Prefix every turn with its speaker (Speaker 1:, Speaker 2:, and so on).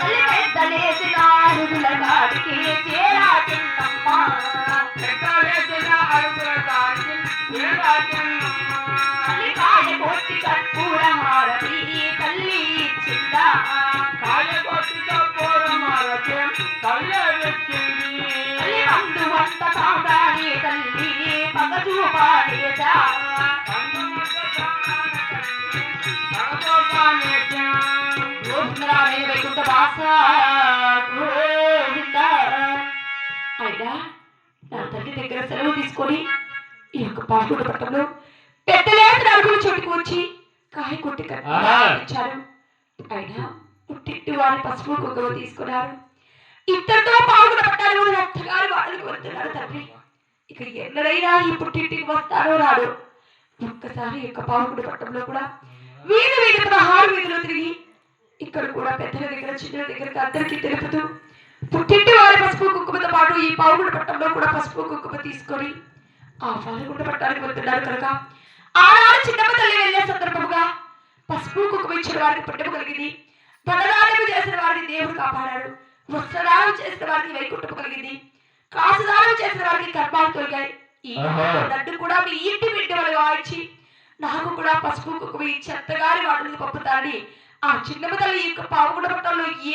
Speaker 1: తల్లి పెద్దలేసిన అరుగుల గాడికి చేరా చిన్నమ్మ తల్లి కాయ కొట్టి కర్పూర హారతి తల్లి ఇచ్చిందా. తల్లి మందు వంట సాంబ్రాణి తల్లి అయినా నా తల్లి దగ్గర సెలవు తీసుకొని ఈ యొక్క పాకుడు పట్టంలో పెద్దలేత నలుగురు చోటుకు వచ్చి కాయ కొట్టి
Speaker 2: ఆహా.
Speaker 1: అయినా పుట్టింటి వారి పసుపు కుంకుమ తీసుకున్నారు పాల్గొన పట్టారు తండ్రి ఇక ఎన్నడైనా ఈ పుట్టింటికి వస్తారో రాడు ఒక్కసారి యొక్క పావుకుడు పట్టంలో కూడా వీధి వీధి పదహారు వీధులు తిరిగి ఇక్కడ కూడా పెద్దల దగ్గర చిన్నల దగ్గర అందరికీ తెలుపుతూ పుట్టింటి వారి పసుపు కుంకుమతో పాటు ఈ పావుగుడు పట్టంలో కూడా పసుపు కుంకుమ తీసుకొని ఆ పావుగుడు పట్టానికి వెళ్తున్నారు కనుక ఆనాడు చిన్నమ్మ తల్లి వెళ్ళే సందర్భముగా పసుపు కుంకుమ ఇచ్చిన వారికి పుట్టము కలిగింది. పదదానము చేసిన వారిని దేవుడు కాపాడాడు. వస్త్రదానం చేసిన వారికి వైకుంఠము కలిగింది. కాసుదానం చేసిన వారికి కర్మాలు తొలగాయి. ఈ. లడ్డు కూడా మీ ఇంటి బిడ్డ వాళ్ళు వాయించి నాకు కూడా పసుపు కుంకుమ ఇచ్చి అత్తగారి వాటిని పంపుతారని ఆ చిన్నమ్మ తల్లి యొక్క పావుగుడ పట్టంలో